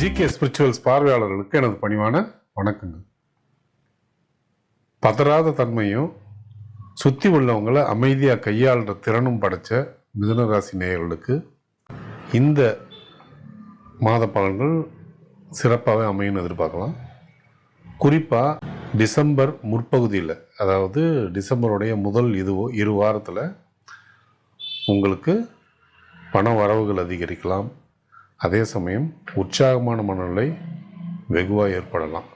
GK spirituals பார்வையாளர்களுக்கு எனது பணிவான வணக்கங்கள். பதறாத தன்மையும் சுற்றி உள்ளவங்களை அமைதியாக கையாளுற திறனும் படைச்ச மிதனராசி நேயர்களுக்கு இந்த மாத பலன்கள் சிறப்பாகவே அமையும்னு எதிர்பார்க்கலாம். குறிப்பாக டிசம்பர் முற்பகுதியில் அதாவது டிசம்பருடைய முதல் இது இரு வாரத்தில் உங்களுக்கு பண வரவுகள் அதிகரிக்கலாம். அதே சமயம் உற்சாகமான மனநிலை வெகுவாக ஏற்படலாம்.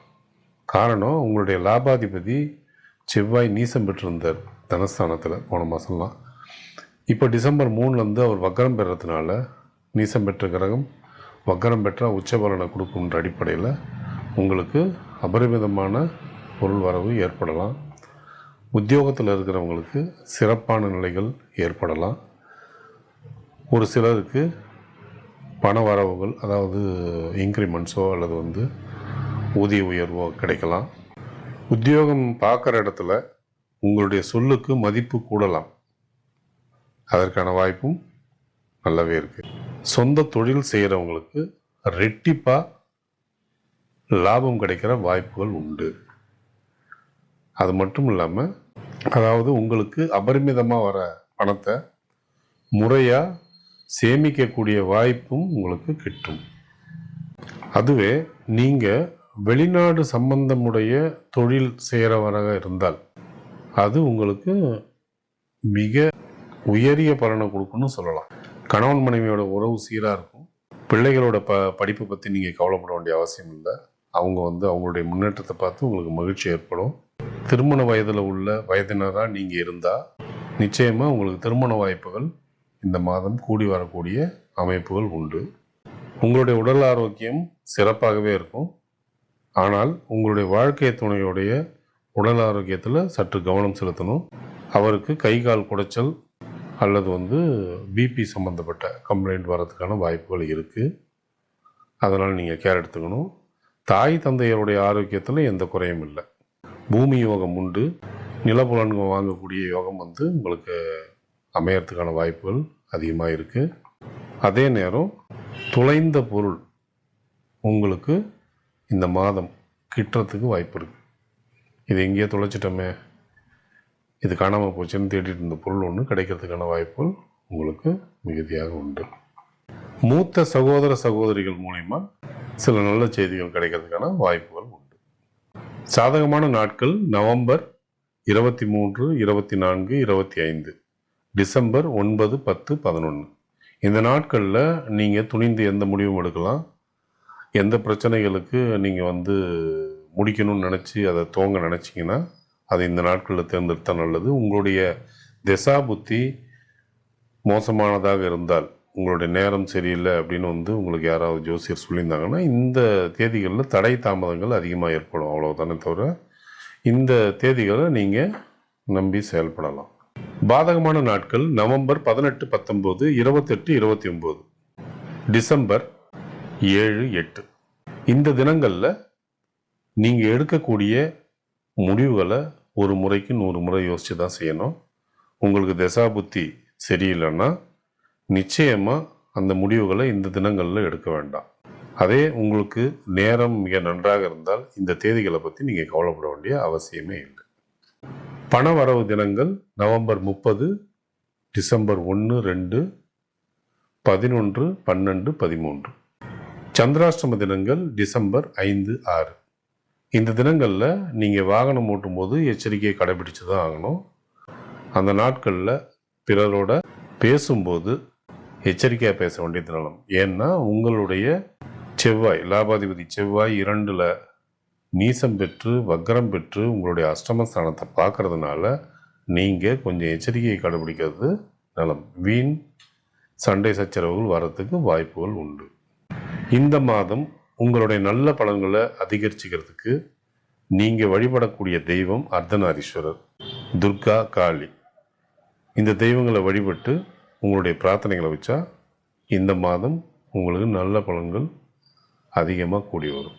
காரணம் உங்களுடைய லாபாதிபதி செவ்வாய் நீசம் பெற்றிருந்தார் தனஸ்தானத்தில் போன மாதம்லாம் இப்போ டிசம்பர் மூணுலேருந்து அவர் வக்கரம் பெறதுனால நீசம் பெற்ற கிரகம் வக்கரம் பெற்றால் உச்ச பலனை கொடுக்குன்ற அடிப்படையில் உங்களுக்கு அபரிமிதமான பொருள் வரவு ஏற்படலாம். உத்தியோகத்தில் இருக்கிறவங்களுக்கு சிறப்பான நிலைகள் ஏற்படலாம். ஒரு சிலருக்கு பண வரவுகள் அதாவது இன்க்ரிமெண்ட்ஸோ அல்லது வந்து ஊதிய உயர்வோ கிடைக்கலாம். உத்தியோகம் பார்க்குற இடத்துல உங்களுடைய சொல்லுக்கு மதிப்பு கூடலாம். அதற்கான வாய்ப்பும் நல்லாவே இருக்குது சொந்த தொழில் செய்கிறவங்களுக்கு ரெட்டிப்பாக லாபம் கிடைக்கிற வாய்ப்புகள் உண்டு. அது மட்டும் இல்லாமல் அதாவது உங்களுக்கு அபரிமிதமாக வர பணத்தை முறையாக சேமிக்கக்கூடிய வாய்ப்பும் உங்களுக்கு கிட்டும். அதுவே நீங்கள் வெளிநாடு சம்பந்தமுடைய தொழில் செய்கிறவராக இருந்தால் அது உங்களுக்கு மிக உயரிய பலனை கொடுக்குன்னு சொல்லலாம். கணவன் மனைவியோட உறவு சீராக இருக்கும். பிள்ளைகளோட ப படிப்பை பற்றி நீங்கள் கவலைப்பட வேண்டிய அவசியம் இல்லை. அவங்க வந்து அவங்களுடைய முன்னேற்றத்தை பார்த்து உங்களுக்கு மகிழ்ச்சி ஏற்படும். திருமண வயதில் உள்ள வயதினராக நீங்கள் இருந்தால் நிச்சயமாக உங்களுக்கு திருமண வாய்ப்புகள் இந்த மாதம் கூடி வரக்கூடிய அமைப்புகள் உண்டு. உங்களுடைய உடல் ஆரோக்கியம் சிறப்பாகவே இருக்கும். ஆனால் உங்களுடைய வாழ்க்கை துணையுடைய உடல் ஆரோக்கியத்தில் சற்று கவனம் செலுத்தணும். அவருக்கு கை கால் குடைச்சல் அல்லது வந்து பிபி சம்மந்தப்பட்ட கம்ப்ளைண்ட் வர்றதுக்கான வாய்ப்புகள் இருக்குது அதனால் நீங்கள் கேர் எடுத்துக்கணும். தாய் தந்தையருடைய ஆரோக்கியத்தில் எந்த குறையும் இல்லை. பூமி யோகம் உண்டு. நிலப்புலன்கள் வாங்கக்கூடிய யோகம் வந்து உங்களுக்கு அமையறதுக்கான வாய்ப்புகள் அதிகமாக இருக்குது அதே நேரம் தொலைந்த பொருள் உங்களுக்கு இந்த மாதம் கிட்டுறதுக்கு வாய்ப்பு இருக்குது இது எங்கேயோ தொலைச்சிட்டோமே. இது காணாமல் போச்சுன்னு தேடிட்டு இருந்த பொருள் ஒன்று கிடைக்கிறதுக்கான வாய்ப்புகள் உங்களுக்கு மிகுதியாக உண்டு. மூத்த சகோதர சகோதரிகள் மூலிமா சில நல்ல செய்திகள் கிடைக்கிறதுக்கான வாய்ப்புகள் உண்டு. சாதகமான நாட்கள் நவம்பர் இருபத்தி மூன்று இருபத்தி நான்கு இருபத்தி ஐந்து. டிசம்பர் ஒன்பது பத்து பதினொன்று இந்த நாட்களில் நீங்கள் துணிந்து எந்த முடிவும் எடுக்கலாம்? எந்த பிரச்சனைகளுக்கு நீங்கள் வந்து முடிக்கணும்னு நினச்சி அதை துவங்க நினச்சிங்கன்னா அதை இந்த நாட்களில் தேர்ந்தெடுத்தால் நல்லது. உங்களுடைய திசா புத்தி மோசமானதாக இருந்தால் உங்களுடைய நேரம் சரியில்லை அப்படின்னு வந்து உங்களுக்கு யாராவது ஜோசியர் சொல்லியிருந்தாங்கன்னா இந்த தேதிகளில் தடை தாமதங்கள் அதிகமாக ஏற்படும். அவ்வளோதானே தவிர இந்த தேதிகளை நீங்கள் நம்பி செயல்படலாம். பாதகமான நாட்கள் நவம்பர் பதினெட்டு பத்தொம்போது இருபத்தெட்டு இருபத்தி ஒம்பது டிசம்பர் ஏழு எட்டு. இந்த தினங்களில் நீங்கள் எடுக்கக்கூடிய முடிவுகளை ஒரு முறைக்கு நூறு முறை யோசித்து தான் செய்யணும். உங்களுக்கு தசாபுத்தி சரியில்லைன்னா நிச்சயமாக அந்த முடிவுகளை இந்த தினங்களில் எடுக்க வேண்டாம். அதே உங்களுக்கு நேரம் மிக நன்றாக இருந்தால் இந்த தேதிகளை பற்றி நீங்கள் கவலைப்பட வேண்டிய அவசியமே இல்லை. பண வரவு தினங்கள் நவம்பர் முப்பது டிசம்பர் ஒன்று ரெண்டு பதினொன்று பன்னெண்டு பதிமூன்று. சந்திராஷ்டம தினங்கள் டிசம்பர் ஐந்து ஆறு. இந்த தினங்களில் நீங்கள் வாகனம் ஓட்டும் போது எச்சரிக்கையை கடைபிடிச்சு தான் ஆகணும். அந்த நாட்களில் பிறரோட பேசும்போது எச்சரிக்கையாக பேச வேண்டிய தினம். ஏன்னா உங்களுடைய செவ்வாய் லாபாதிபதி செவ்வாய் இரண்டில் நீசம் பெற்று வக்கரம் பெற்று உங்களுடைய அஷ்டமஸ்தானத்தை பார்க்கறதுனால நீங்கள் கொஞ்சம் எச்சரிக்கையை கடைபிடிக்கிறது நலம். வீண் சண்டை சச்சரவுகள் வரத்துக்கு வாய்ப்புகள் உண்டு. இந்த மாதம் உங்களுடைய நல்ல பலன்களை அதிகரிச்சுக்கிறதுக்கு நீங்கள் வழிபடக்கூடிய தெய்வம் அர்த்தநாரீஸ்வரர் துர்கா காளி. இந்த தெய்வங்களை வழிபட்டு உங்களுடைய பிரார்த்தனைகளை வச்சா இந்த மாதம் உங்களுக்கு நல்ல பலன்கள் அதிகமாக கூடி வரும்.